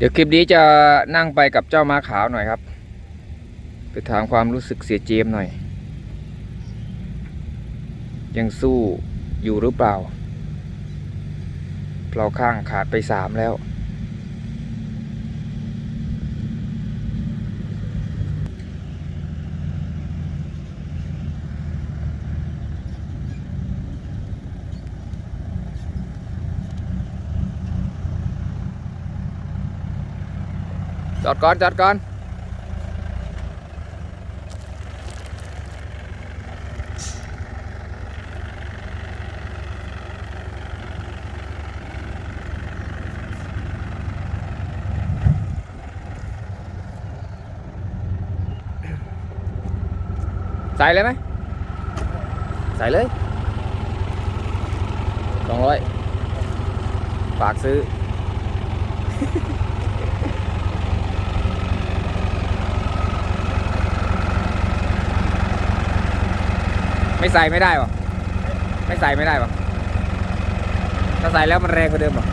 เดี๋ยวคลิปนี้จะนั่งไปกับเจ้าม้าขาวหน่อยครับ ไปถามความรู้สึกเสียเจมหน่อย ยังสู้อยู่หรือเปล่าเราข้างขาดไปสามแล้ว จอดก่อนจอดก่อนใส่เลยไหมใส่เลยสองร้อยฝากซื้อ ไม่ใส่ไม่ได้หรอไม่ใส่ไม่ได้หรอถ้าใส่แล้วมันแรงกว่าเดิมหรอ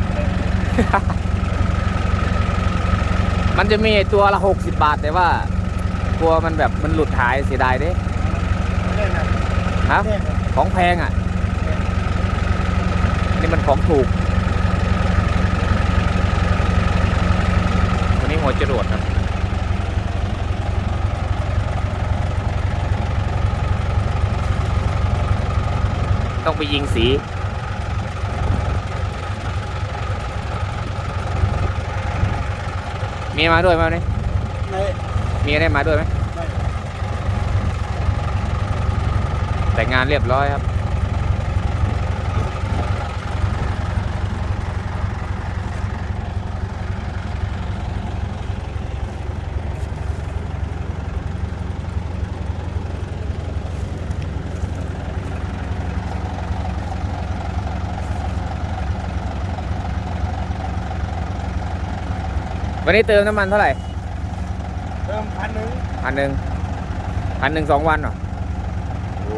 มันจะมีตัวละหกสิบบาทแต่ว่ากลัวมันแบบมันหลุดหายเสียดายเด้เล่นนะครับเล่นนะของแพงอะ นี่มันของถูกตัวนี้หัวจรวดครับ ต้องไปยิงสี มีมาด้วยไหมวันนี้ในมีได้มาด้วยไหมในแต่งงานเรียบร้อยครับ วันนี้เติมน้ำมันเท่าไหร่เริ่มพันหนึ่งพันหนึ่งพันหนึ่งสองวันเหรอ โอ้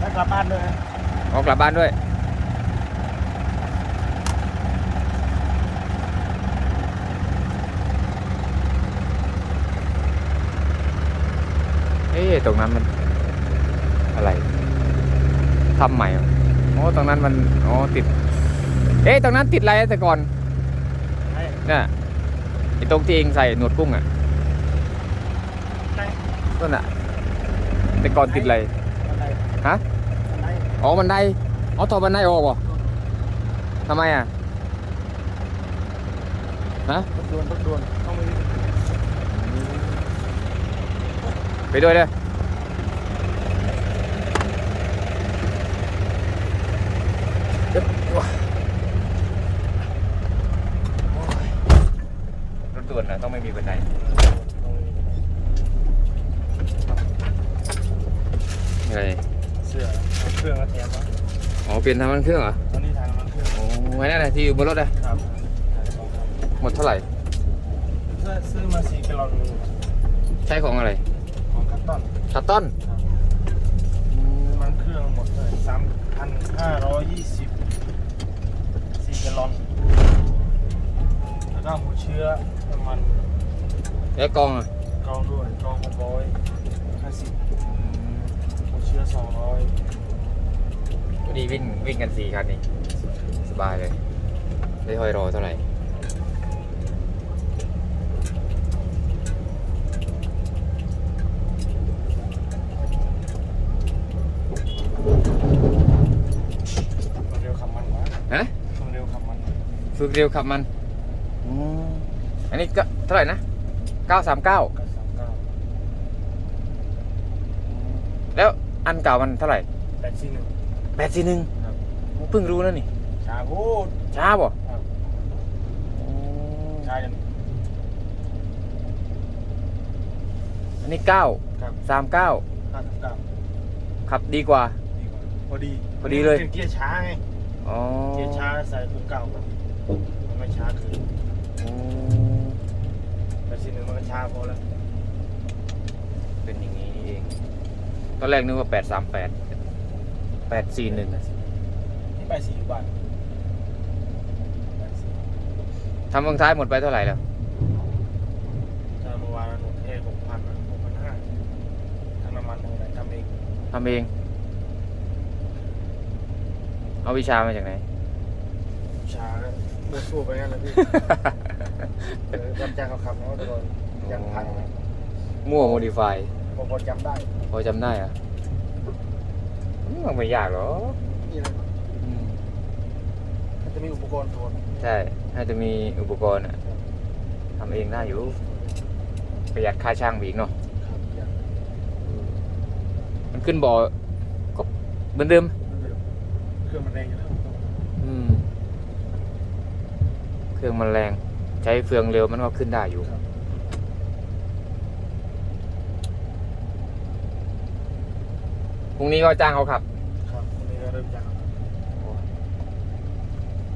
แล้วกลับบ้านเลยนะออกกลับบ้านด้วย เอ๊ะตรงนั้นมันอะไรทำใหม่เหรออ๋อตรงนั้นมัน อ๋อ ติด เอ๊ะตรงนั้นติดอะไรแต่ก่อนในเนี่ย ไอ้ตรงที่เองใส่หนวดกุ้งอะในนั่นอะ แต่ก่อนติดอะไรอะไรฮะอะไรอ๋อบันไดอ๋อถอดบันไดออกเหรอทำไมอะฮะรถด่วนรถด่วนต้องมีไปด้วยเลยรถด่วนนะต้องไม่มีบันไดไงเสื้อเครื่องกระเทียมวะอ๋อเปลี่ยนทางมันเครื่องเหรอตอนนี้ทางมันเครื่องโอ้ไว้นั่นแหละที่อยู่บนรถอะครับหมดเท่าไหร่เสื้อซื้อมาสี่กิโลใช้ของอะไรของคัตตอนคัตตอนมันเครื่องหมดเลยสามพันห้าร้อยยี่สิบสี่กิโลแล้วก็หัวเชื้อน้ำมัน แล้วกองอะกรองด้วยกรองหกร้อยห้าสิบหัวเชื้อสองร้อยพอดีวิ่งวิ่งกันสี่คันนี่สบายเลย ได้ห้อยรอเท่าไหร่เร็วขับมันวะฮะเร็วขับมัน ฝึกเร็วขับมันอันนี้ก็เท่าไหร่นะ 939ก็สามเก้าแล้วอันเก่ามันเท่าไหร่แปดสี่หนึ่ง841ครับผมเพิ่งรู้นะนี่ ชาพูด ช้าบ่ครับชาจนอันนี้9ครับ39ห้าสิบเก้าขับดีกว่า ดีกว่าพอดีพอดีเลยเป็นเกียร์ช้าไง อ๋อเกียร์ช้าใส่ตัวเก่ามันมันไม่ช้าคือโอ้แปด สี่หนึ่งมันก็ช้าพอแล้ว เป็นอย่างนี้นี่เอง ตอนแรกนึกว่า838 841นี่ไปสี่อยู่บ้านแปดสี่ทำเฟืองท้ายหมดไปเท่าไหร่แล้วถ้าเมื่อวานหนูเทหกพันหกพันห้าทั้งน้ำมันทั้งอะไรทำเองทำเอง เอาวิชามาจากไหน ชาก็หมดตัวไปงั้นเลยพี่เออ รับจ้างเขาขับเนาะแต่ก่อนยังพันนะมั่วโมดิฟายพอพอจำได้พอจำได้อะอืมมันไม่ยากหรอกนี่นะอืมมันจะมีอุปกรณ์โทนใช่ถ้าจะมีอุปกรณ์อะทำเองได้อยู่ ประหยัดค่าช่างไปอีกเนาะครับอย่างมันขึ้นบ่อก็เหมือนเดิม เครื่องมันแรงอยู่แล้วอืม เครื่องมันแรง ใช้เฟืองเร็วมันก็ขึ้นได้อยู่ ครับ พรุ่งนี้ก็จ้างเขาขับ ครับวันนี้ก็เริ่มจาก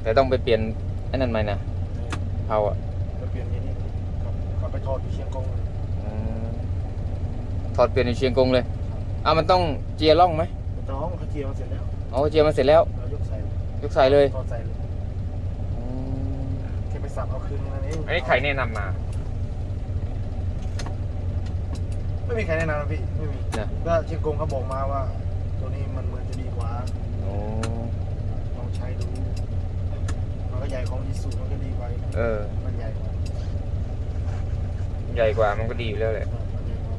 แต่ต้องไปเปลี่ยนไอ้นั่นไหมนะเขาอะจะเปลี่ยนที่นี่ครับเขาไปทอดที่เชียงกงเลยอืมถอดเปลี่ยนในเชียงกงเลยอะมันต้องเจียร์ล่องไหมไม่ต้องเขาเจียมาเสร็จแล้วอ๋อเจียร์มาเสร็จแล้ว เรายกใส่ยกใส่เลย ทอดใส่เลยแค่ไป สับเอาคืนนั่นเองอันนี้ใครแนะนำมา ไม่มีใครแนะนำนะพี่ไม่มีนะ ก็เชียงกงเขาบอกมาว่า ตัวนี้มันเหมือนจะดีกว่าโอ้ลองใช้ดูมันก็ใหญ่ของยีสูมันก็ดีไปเออ มันใหญ่กว่าใหญ่กว่ามันก็ดีอยู่แล้วแหละมันใหญ่กว่า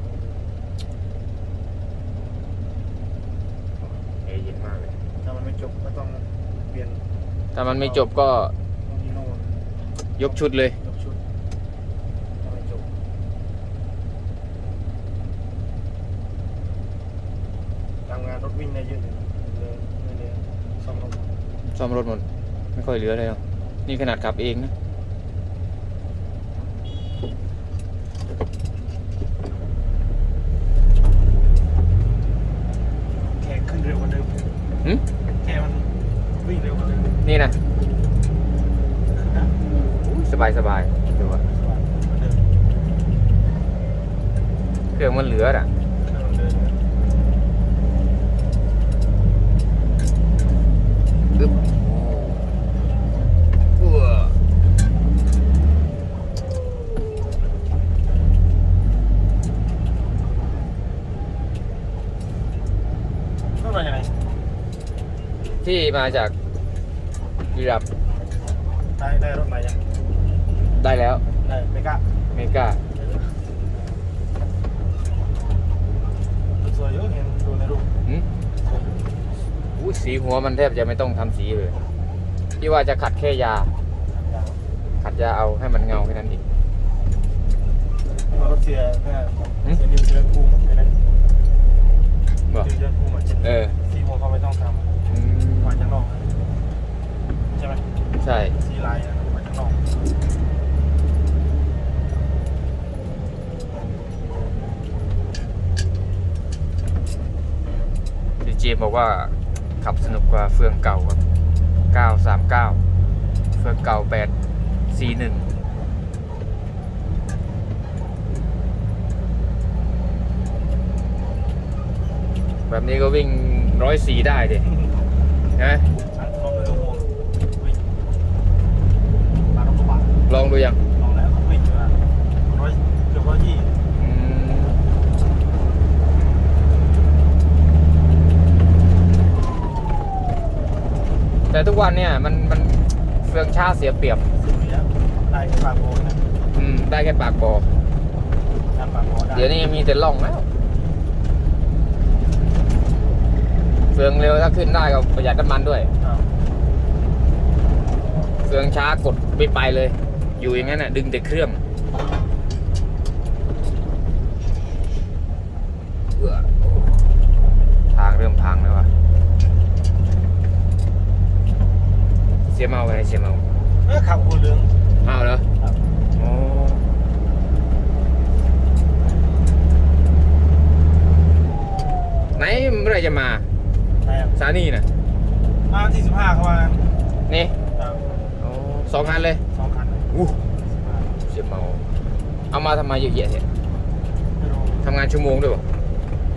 เอเย็นมากเลยถ้ามันไม่จบก็ต้องเปลี่ยนถ้ามันไม่จบก็โมดิโน่ ยกชุดเลย ยกชุดถ้าไม่จบทำงานรถวิ่งได้เยอะเลยเลยไม่เลยซ่อมรถ ซ่อมรถหมด ไม่ค่อยเหลือเลยหรอกนี่ขนาดขับเองนะ แค่ขึ้นเร็วกว่าเดิม หึ แค่มันวิ่งเร็วกว่าเดิม นี่นะ ขึ้นได้ สบายสบายดูว่าสบายกว่าเดิมเครื่องมันเหลืออะเครื่องมันเดินอึ๊บโอ้อ้วขึ้นมาอย่างไรที่มาจากบุรีรัมย์ได้ได้รถใหม่ยัง ได้แล้วได้ไม่กล้าเมกาสวยเยอะเห็นดูในรูปหืมอุ้ยสีหัวมันแทบจะไม่ต้องทำสีเลยที่ว่าจะขัดแค่ยา ขัดยาเอาให้มันเงาแค่นั้นเองรถเสียแค่หืมเสียดิวเสียคูมแค่นั้นบ่ดิวเสียคูมอะเจ็ดเออสีหัวเขาไม่ต้องทอืมำมาจากนอกใช่ไหมใช่สีลายอะมาจากนอก ดีเจบอกว่าขับสนุกกว่าเฟืองเก่าครับ 939 เฟืองเก่า 841แบบนี้ก็วิ่งร้อยสีได้ดิใช่ไหมอันลองเลยลงวงวิ่งมารถกระบะลองดูยัง ลองแล้ววิ่งอยู่นะร้อยเกือบร้อยยี่ อืม แต่ทุกวันเนี่ยมันมันเฟืองช้าเสียเปรียบสิบปีแล้วได้แค่ปากโบนะอืมได้แค่ปากบ่อทำปากโบได้เดี๋ยวนี้มีแต่ล่องแล้ว เฟืองเร็วถ้าขึ้นได้ก็ประหยัดน้ำมันด้วยครับเฟืองช้ากดไม่ไปเลย อยู่อย่างนั้นน่ะดึงแต่เครื่องเอื้อทางเริ่มพังแล้วว่ะ เสียเมาไปไหนเสียเมาเออขับหัวเรืองเมาเหรอครับโอ้ไหนเมื่อไหรจะมาแต่สานีน่ะมาที่สิบห้าเขาว่างั้นนี่ครับโอ้สองคันเลยสองคันเลยอู้15เสียเมา เอามาทำไมเยอะแยะเนี่ยไม่รู้ทำงานชั่วโมงด้วยป่ะ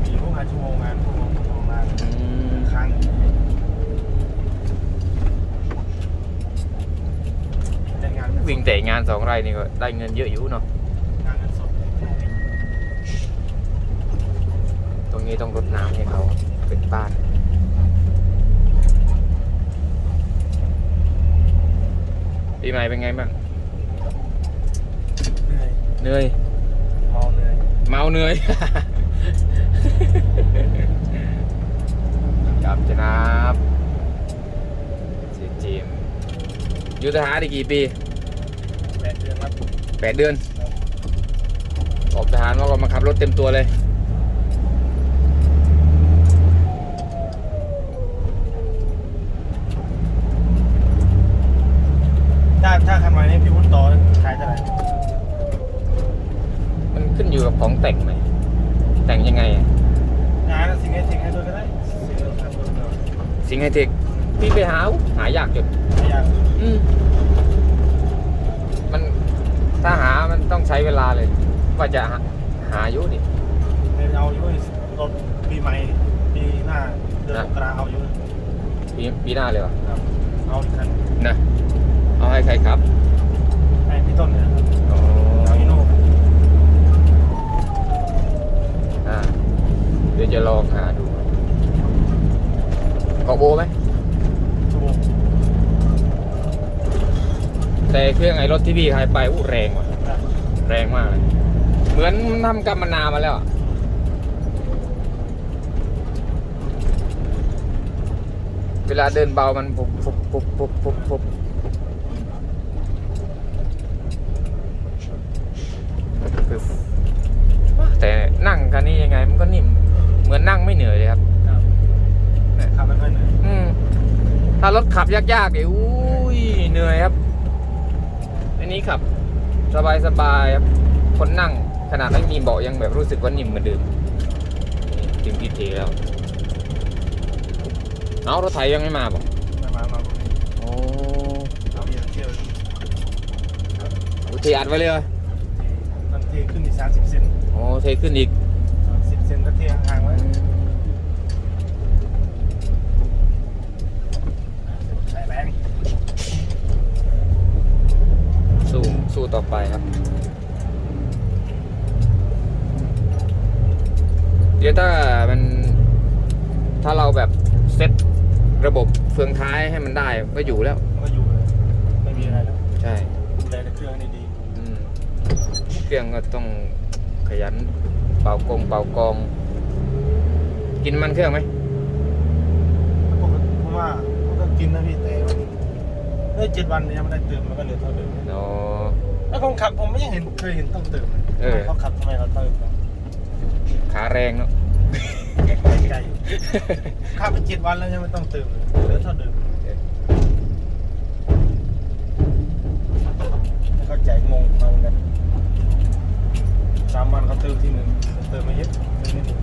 มีพวกงานชั่วโมงงานพวกงานชั่วโมงงาน อืม ค้างเล่นงาน วิ่งแต่งานสองไร่นี่ก็ได้เงินเยอะอยู่เนาะงานเงินสดตรงนี้ต้องรดน้ำให้เขาเป็นบ้านปีใหม่เป็นไงบ้างเหนื่อยเหนื่อยเมาเหนื่อยเมาเหนื่อยกับจะนับเสียจีมอยู่ทหารได้กี่ปีแปดเดือนครับ แปดเดือน ออกทหารว่าก็มาขับรถเต็มตัวเลย ถ้าถ้าคันใหม่นี่พี่วุฒิต่อขายเท่าไหร่มันขึ้นอยู่กับของแต่งไหมแต่งยังไงอะงานสิ่งให้ทิ้งให้ด้วยก็ได้สิ่งให้ทำด้วยก็ได้สิงไฮเทคพี่ไปหาหายากจนไม่ยากอืมมันถ้าหามันต้องใช้เวลาเลย ว่าจะหาหาอยู่ดิไม่เอาอยู่รถปีใหม่ปีหน้าเดือนมกราเอาอยู่ปีปีหน้าเลยวะครับเอาอีกคันนะเอาให้ใครครับให้พี่ต้นเนี่ยครับอ๋อเอาอีโน่อ่าเดี๋ยวจะลองหาดูเกาะโบไหมชั่วโมงแต่เครื่องไอ้รถที่พี่ขายไปอู้แรงว่ะครับแรงมากเลยเห มือนทำกรรมนามาแล้วอะเวลาเดินเบามันปุบปุบปุบปุบปุบปุบปึ๊บแต่นั่งคันนี้ยังไงมันก็นิ่ม เหมือนนั่งไม่เหนื่อยเลยครับครับขับไม่ค่อยเหนื่อยอืมถ้ารถขับยากๆเนี่ยอุ้ยเหนื่อยครับ อันนี้ขับ สบายๆครับ คนนั่ง ขนาดไม่มีเบาะยังแบบรู้สึกว่านิ่มเหมือนเดิมนี่ถึงที่เทแล้ว เอารถไถยังไม่มาบอกไม่มามาตรงนี้โอ้เอาเยอะเที่ยวโหเทอัดไว้เลยเหรอมันเทขึ้นอีกสามสิบเซนโอ้เทขึ้นอีก สามสิบเซนก็เทห่างๆไว้ใช้แรง สู้สู้ต่อไปครับ เดี๋ยวถ้ามัน ถ้าเราแบบเซ็ตระบบเฟืองท้ายให้มันได้ ก็อยู่แล้ว มันก็อยู่เลยไม่มีอะไรแล้วใช่ดูแลในเครื่องให้ดีอืมเครื่องก็ต้องขยันเป่ากงเป่ากอง กินมันเครื่องไหมปกติผมว่ามันก็กินนะพี่แต่มันเอ้ยเจ็ดวันเนี่ยยังไม่ได้เติมมันก็เหลือเท่าเดิมเนาะ แล้วคนขับผมไม่ยังเห็นเคยเห็นต้องเติมเลยเออ เขาขับทำไมเขาเติมเนาะขาแรงเนาะใจอยู่ขับไปเจ็ดวันแล้วยังไม่ต้องเติมเลยเหลือเท่าเดิมไม่ เข้าใจงงมาเหมือนกันสามวันเขาเติมทีหนึ่งเติมมาเยอะเติมนิดหนึ่ง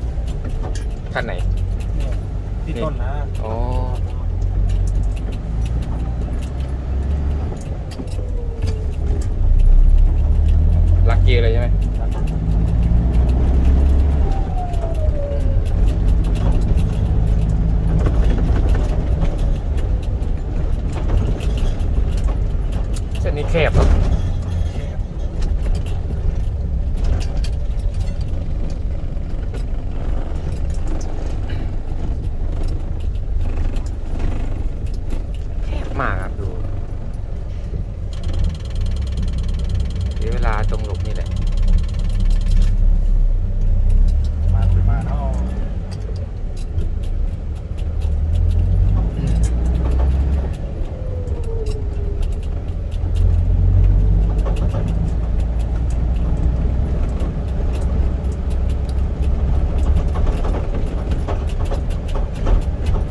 ขั้นไหน เนี่ยที่ต้นนะอ๋อ ลักเกียร์เลยใช่ไหมเส้นนี้แคบเนอะแคบมากครับดูเดี๋ยวเวลาตรงหลุมนี่แหละ มาไปมาเนาะ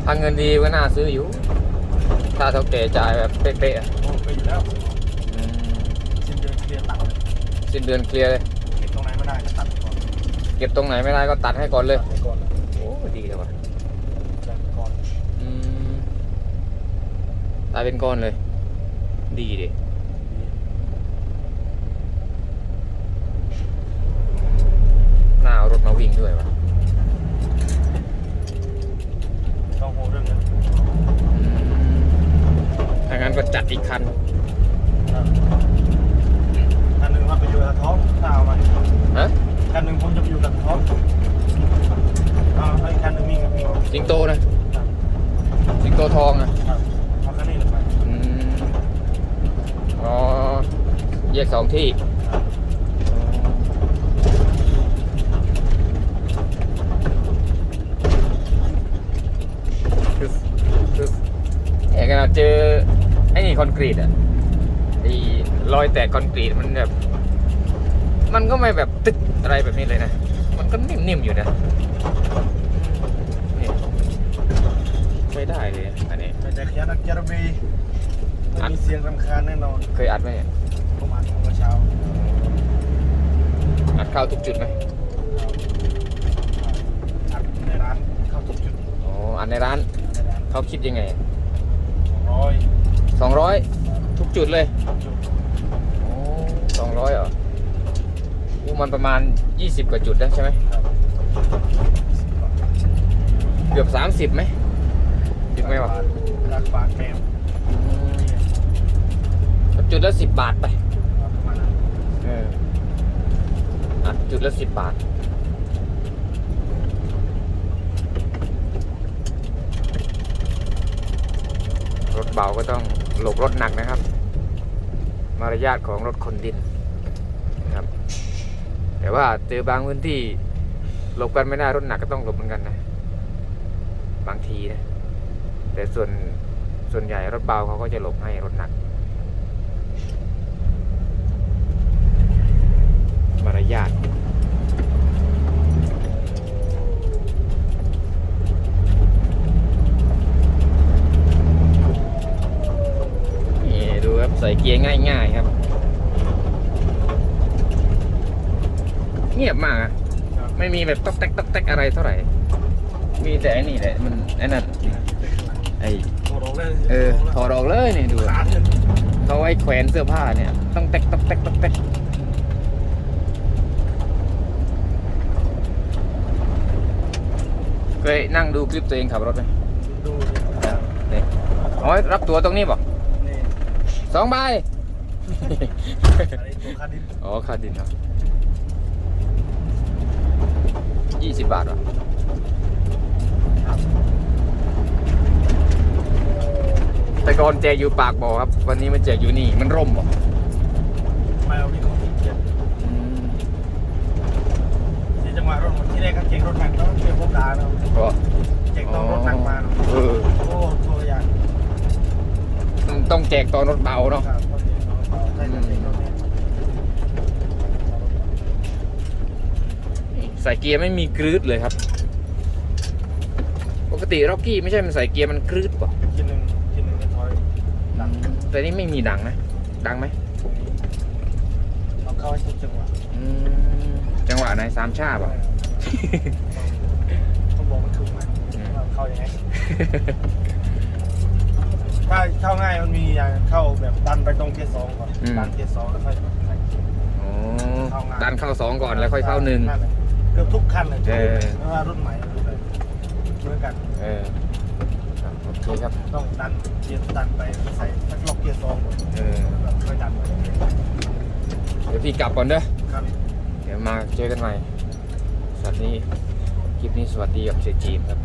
ถ้าเงินดีก็น่าซื้ออยู่ ถ้าเท่าแก่จ่ายแบบเป๊ะๆอะโอ้ไปอยู่แล้วอืมสิ้นเดือนเคลียร์ตังค์เลยสิ้นเดือนเคลียร์เลย เก็บตรงไหนไม่ได้ก็ตัดไปก่อนเก็บตรงไหนไม่ได้ก็ตัดให้ก่อนเลย ตัดไปก่อนโอ้ดีเลยว่ะ ตัดไปก่อนอืมตายเป็นก้อนเลย ดีดิน่าเอารถมาวิ่งด้วยวะ ต้องโหเรื่องเงิน อืมถ้างั้นก็จัดอีกคัน ครับ อยู่กับท้องถ้าเอามา ฮะ คันหนึ่งผมจะไปอยู่กับท้องเอาไอ้คันหนึ่งมีกับมี สิงโตนะ สิงโตทองนะ ครับเอาคันนี้ลงไป อืมอ๋อแยกสองที่ ครับ คือคือเอกขนาดเจอไอ้นี่คอนกรีตอะไอ้รอยแตกคอนกรีตมันแบบ มันก็ไม่แบบตึกอะไรแบบนี้เลยนะ มันก็นิ่มๆอยู่นะนี่ใช้ได้เลยอันนี้แต่ขยันอักจารบีมันมีเสียงรำคาญแน่นอนเคยอัดไหมผมอ่านเมื่อเช้าอัดเข้าทุกจุดไหมอัดในร้านเข้าทุกจุดอ๋ออัดในร้านอัดในร้าน เขาคิดยังไงสองร้อยสองร้อยทุกจุดเลยทุกจุดสองร้อยเหรออู้มันประมาณยี่สิบกว่าจุดนะใช่ไหมครับเกือบสามสิบไหมถึงไหมวะรักบาทแมวจุดละสิบบาทไปประมาณนั้นเอออัดจุดละสิบบาท รถเบาก็ต้องหลบรถหนักนะครับ มารยาทของรถคนดินนะครับ แต่ว่าเจอบางพื้นที่หลบกันไม่ได้รถหนักก็ต้องหลบเหมือนกันนะ บางทีนะ แต่ส่วนส่วนใหญ่รถเบาเขาก็จะหลบให้รถหนัก มารยาทนี่ดูครับใส่เกียร์ง่ายๆครับเงียบมากอะครับไม่มีแบบต๊อกแต๊กต๊อกแต๊กอะไรเท่าไหร่ มีแต่ไอ้นี่แหละ มันไอ้นั่นไอ้โอ้โหเลยเออถอดออกเลยนี่ดูขาดเลยเขาไว้แขวนเสื้อผ้าเนี่ย ต้องแต๊กต๊อกแต๊กต๊อกแต๊กเคยนั่งดูคลิปตัวเองขับรถไหมดูนี่อ๋อรับตัวตรงนี้ป่ะนี่ สองใบ อันนี้ตัวคาดินอ๋อคาดินเนาะยี่สิบบาทวะแต่ก่อนแจกอยู่ปากบ่อครับ วันนี้มาแจกอยู่นี่ มันร่มบ่ไม่เอาวิ่งของที่เกียจที่จังหวะรถที่แรกก็เก่งรถหนักแล้วเก่งพวกดาเนาะก็เก่งต้องรถหนักมาเนาะเออ โอ้ตัวอย่าง ต้องแจกตอนรถเบาเนาะครับต้องเก่งต้องเบาใช่จะเก่งรถนี้ใส่เกียร์ไม่มีกรืดเลยครับ ปกติร็อกกี้ไม่ใช่มันใส่เกียร์มันกรืดป่ะทีหนึ่งทีหนึ่งจะถอยดังแต่นี่ไม่มีดังนะ ดังไหมเอาเข้าให้ทุกจังหวะอืมจังหวะไหนสามชาป่ะต้องบอกมันถูกไหมว่าเข้ายังไง ถ้าเข้าง่ายมันมีอย่างเข้าแบบดันไปตรงเกียร์สองก่อนอืม ดันเกียร์สองแล้วค่อยใส่เกียร์ อ๋อเข้างานดันเข้าสองก่อนแล้วค่อยเข้าหนึ่ง แหละเกือบทุกคันเลยเออ ไม่ว่ารุ่นใหม่รุ่นใดเหมือนกันเออครับโอเคครับ ต้องดันเกียร์ดันไปใส่สักล็อกเกียร์สองก่อนเออ แล้วค่อยดันไปเดี๋ยวพี่กลับก่อนเด้อ ครับ เดี๋ยวมาเจอกันใหม่สวัสดี คลิปนี้สวัสดีกับเจจีมครับ